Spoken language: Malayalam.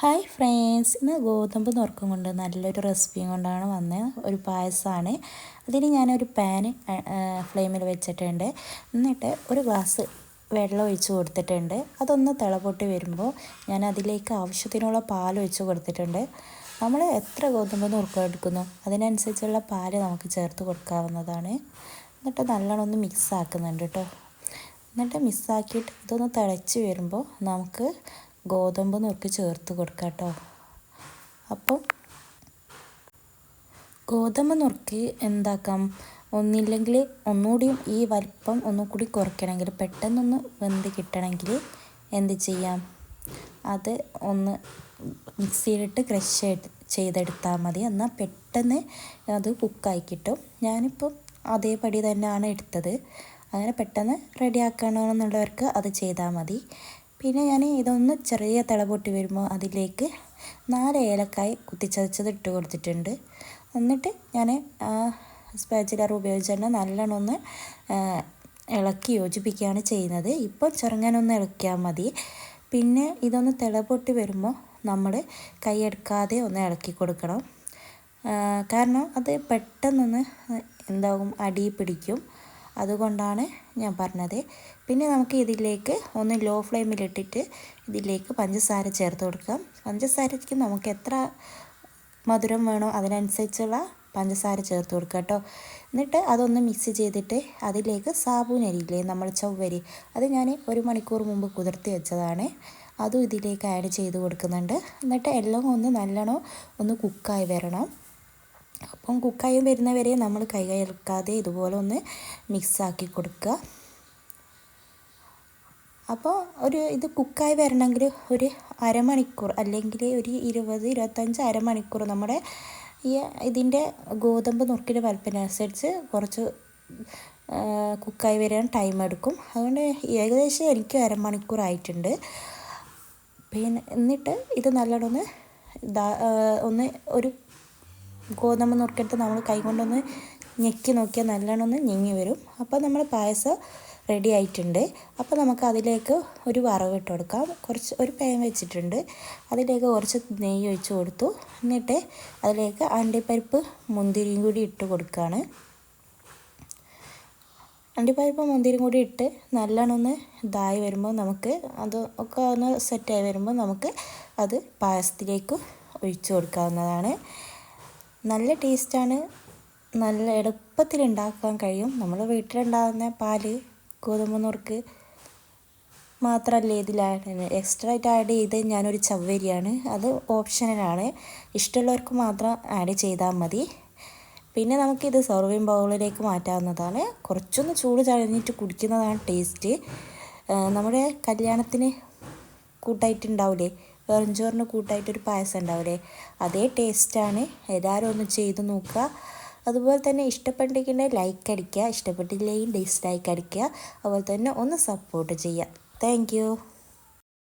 ഹായ് ഫ്രണ്ട്സ് ഇന്ന് ഗോതമ്പ് നുറുക്കം കൊണ്ട് നല്ലൊരു റെസിപ്പിയും കൊണ്ടാണ് വന്നത്. ഒരു പായസമാണ്. അതിന് ഞാനൊരു പാന് ഫ്ലെയിമിൽ വെച്ചിട്ടുണ്ട്. എന്നിട്ട് ഒരു ഗ്ലാസ് വെള്ളം ഒഴിച്ച് കൊടുത്തിട്ടുണ്ട്. അതൊന്ന് തിളപൊട്ടി വരുമ്പോൾ ഞാൻ അതിലേക്ക് ആവശ്യത്തിനുള്ള പാൽ ഒഴിച്ച് കൊടുത്തിട്ടുണ്ട്. നമ്മൾ എത്ര ഗോതമ്പ് നുറുക്കം എടുക്കുന്നു? അതിനനുസരിച്ചുള്ള പാൽ നമുക്ക് ചേർത്ത് കൊടുക്കാവുന്നതാണ്. എന്നിട്ട് നല്ലോണം ഒന്ന് മിക്സ് ആക്കുന്നുണ്ട് കേട്ടോ എന്നിട്ട് മിക്സാക്കിയിട്ട് ഇതൊന്ന് തിളച്ച് വരുമ്പോൾ നമുക്ക് ഗോതമ്പ് നുറുക്കി ചേർത്ത് കൊടുക്കാം കേട്ടോ അപ്പോൾ ഗോതമ്പ് നുറുക്കി എന്താക്കാം? ഒന്നില്ലെങ്കിൽ ഒന്നുകൂടിയും ഈ വലിപ്പം ഒന്നുകൂടി കുറയ്ക്കണമെങ്കിൽ പെട്ടെന്നൊന്ന് വെന്ത് കിട്ടണമെങ്കിൽ എന്ത് ചെയ്യാം? അത് ഒന്ന് മിക്സിയിലിട്ട് ക്രഷ് ചെയ്തെടുത്താൽ മതി. എന്നാൽ പെട്ടെന്ന് അത് കുക്കായി കിട്ടും. ഞാനിപ്പം അതേപടി തന്നെയാണ് എടുത്തത്. അങ്ങനെ പെട്ടെന്ന് റെഡിയാക്കണമെന്നുള്ളവർക്ക് അത് ചെയ്താൽ മതി. പിന്നെ ഞാൻ ഇതൊന്ന് ചെറിയ തിള പൊട്ടി വരുമ്പോൾ അതിലേക്ക് നാല് ഏലക്കായ് കുത്തിച്ചതച്ചത് ഇട്ട് കൊടുത്തിട്ടുണ്ട്. എന്നിട്ട് ഞാൻ സ്പാച്ചിലർ ഉപയോഗിച്ച് തന്നെ നല്ലോണം ഒന്ന് ഇളക്കി യോജിപ്പിക്കുകയാണ് ചെയ്യുന്നത്. ഇപ്പോൾ ചെറുങ്ങനൊന്ന് ഇളക്കിയാൽ മതി. പിന്നെ ഇതൊന്ന് തിളപൊട്ടി വരുമ്പോൾ നമ്മൾ കൈയെടുക്കാതെ ഒന്ന് ഇളക്കി കൊടുക്കണം. കാരണം അത് പെട്ടെന്നൊന്ന് എന്താകും അടി പിടിക്കും. അതുകൊണ്ടാണ് ഞാൻ പറഞ്ഞത്. പിന്നെ നമുക്ക് ഇതിലേക്ക് ഒന്ന് ലോ ഫ്ലെയിമിലിട്ടിട്ട് ഇതിലേക്ക് പഞ്ചസാര ചേർത്ത് കൊടുക്കാം. പഞ്ചസാരയ്ക്ക് നമുക്ക് എത്ര മധുരം വേണോ അതിനനുസരിച്ചുള്ള പഞ്ചസാര ചേർത്ത് കൊടുക്കുക കേട്ടോ. എന്നിട്ട് അതൊന്ന് മിക്സ് ചെയ്തിട്ട് അതിലേക്ക് സാബുനരിയില്ലേ നമ്മൾ ചൊവ്വരി അത് ഞാൻ ഒരു മണിക്കൂർ മുമ്പ് കുതിർത്തി വെച്ചതാണ്. അതും ഇതിലേക്ക് ആഡ് ചെയ്ത് കൊടുക്കുന്നുണ്ട്. എന്നിട്ട് എല്ലാം ഒന്ന് നല്ലോണം ഒന്ന് കുക്കായി വരണം. അപ്പം കുക്കായി വരുന്നവരെ നമ്മൾ കൈ ഇതുപോലെ ഒന്ന് മിക്സാക്കി കൊടുക്കുക. അപ്പോൾ ഒരു ഇത് കുക്കായി വരണമെങ്കിൽ ഒരു അരമണിക്കൂർ അല്ലെങ്കിൽ ഒരു ഇരുപത് ഇരുപത്തഞ്ച് അരമണിക്കൂർ നമ്മുടെ ഈ ഇതിന്റെ ഗോതമ്പ് നുറുക്കിന്റെ വലുപ്പത്തിനനുസരിച്ച് കുറച്ച് കുക്കായി വരാൻ ടൈം എടുക്കും. അതുകൊണ്ട് ഏകദേശം എനിക്ക് അരമണിക്കൂർ ആയിട്ടുണ്ട്. പിന്നെ എന്നിട്ട് ഇത് നല്ലോണം ഒന്ന് ഒന്ന് ഒരു ഗോതമ്പ് നുറുക്കെടുത്ത് നമ്മൾ കൈ കൊണ്ടൊന്ന് ഞെക്കി നോക്കിയാൽ നല്ലോണം ഒന്ന് ഞെങ്ങി വരും. അപ്പോൾ നമ്മൾ പായസം റെഡി ആയിട്ടുണ്ട്. അപ്പോൾ നമുക്ക് അതിലേക്ക് ഒരു വറവ് ഇട്ട് കൊടുക്കാം. കുറച്ച് ഒരു പാൻ വെച്ചിട്ടുണ്ട്. അതിലേക്ക് കുറച്ച് നെയ്യ് ഒഴിച്ച് കൊടുത്തു. എന്നിട്ട് അതിലേക്ക് അണ്ടിപ്പരിപ്പ് മുന്തിരിയും കൂടി ഇട്ട് കൊടുക്കുകയാണ് അണ്ടിപ്പരിപ്പ് മുന്തിരിയും കൂടി ഇട്ട് നല്ലോണം ഒന്ന് ഇതായി വരുമ്പോൾ നമുക്ക് അത് ഒക്കെ ഒന്ന് സെറ്റായി വരുമ്പോൾ നമുക്ക് അത് പായസത്തിലേക്ക് ഒഴിച്ചു കൊടുക്കാവുന്നതാണ്. നല്ല ടേസ്റ്റാണ്. നല്ല എളുപ്പത്തിൽ ഉണ്ടാക്കാൻ കഴിയും. നമ്മൾ വീട്ടിലുണ്ടാകുന്ന പാൽ ഗോതമ്പ് നുറുക്ക് മാത്രമല്ല ഇതിൽ എക്സ്ട്രാ ആയിട്ട് ആഡ് ചെയ്ത് ഞാനൊരു ചവ്വരിയാണ്. അത് ഓപ്ഷനലാണ് ഇഷ്ടമുള്ളവർക്ക് മാത്രം ആഡ് ചെയ്താൽ മതി. പിന്നെ നമുക്കിത് സെർവിങ് ബൗളിലേക്ക് മാറ്റാവുന്നതാണ്. കുറച്ചൊന്ന് ചൂട് ചഴഞ്ഞിട്ട് കുടിക്കുന്നതാണ് ടേസ്റ്റ് നമ്മുടെ കല്യാണത്തിന് കൂട്ടായിട്ടുണ്ടാവില്ലേ വെറുംചോറിന് കൂട്ടായിട്ടൊരു പായസം ഉണ്ടാവില്ലേ അതേ ടേസ്റ്റാണ് എല്ലാവരും ഒന്ന് ചെയ്ത് നോക്കുക. അതുപോലെ തന്നെ ഇഷ്ടപ്പെട്ടെങ്കിൽ ലൈക്ക് അടിക്കുക. ഇഷ്ടപ്പെട്ടില്ലെങ്കിൽ ഡിസ്ലൈക്ക് അടിക്കുക. അതുപോലെ തന്നെ ഒന്ന് സപ്പോർട്ട് ചെയ്യുക. താങ്ക്